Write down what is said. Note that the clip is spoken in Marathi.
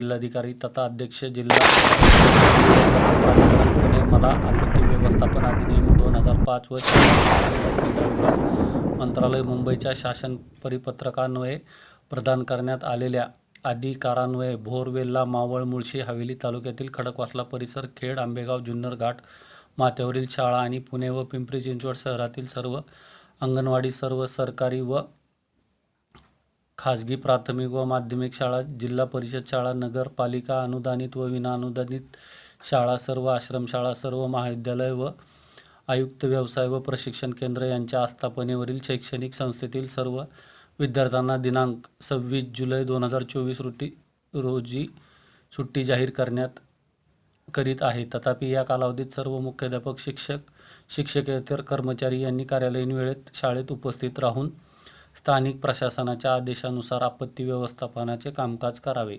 जिल्हाधिकारी तथा अध्यक्ष जिल्हा प्राधिकरण पुणे मला आपत्ती व्यवस्थापन अधिनियम दोन हजार पाच व मंत्रालय मुंबईच्या शासन परिपत्रकान्वये प्रदान करण्यात आलेल्या अधिकारान्वये भोरवेल्ला मावळ मुळशी हवेली तालुक्यातील खडकवासला परिसर खेड आंबेगाव जुन्नर घाट माथ्यावरील शाळा आणि पुणे व पिंपरी चिंचवड शहरातील सर्व अंगणवाडी सर्व सरकारी व खाजगी प्राथमिक व माध्यमिक शाळा जिल्हा परिषद शाळा नगरपालिका अनुदानित व विनाअनुदानित शाळा सर्व आश्रमशाळा सर्व महाविद्यालय व आयुक्त व्यवसाय व प्रशिक्षण केंद्र यांच्या आस्थापनेवरील शैक्षणिक संस्थेतील सर्व विद्यार्थ्यांना दिनांक सव्वीस जुलै दोन हजार चोवीस रोटी रोजी सुट्टी जाहीर करण्यात करीत आहे. तथापि या कालावधीत सर्व मुख्याध्यापक शिक्षक शिक्षकेतर कर्मचारी यांनी कार्यालयीन वेळेत शाळेत उपस्थित राहून स्थानिक प्रशासनाच्या आदेशानुसार आपत्ती व्यवस्थापनाचे कामकाज करावे.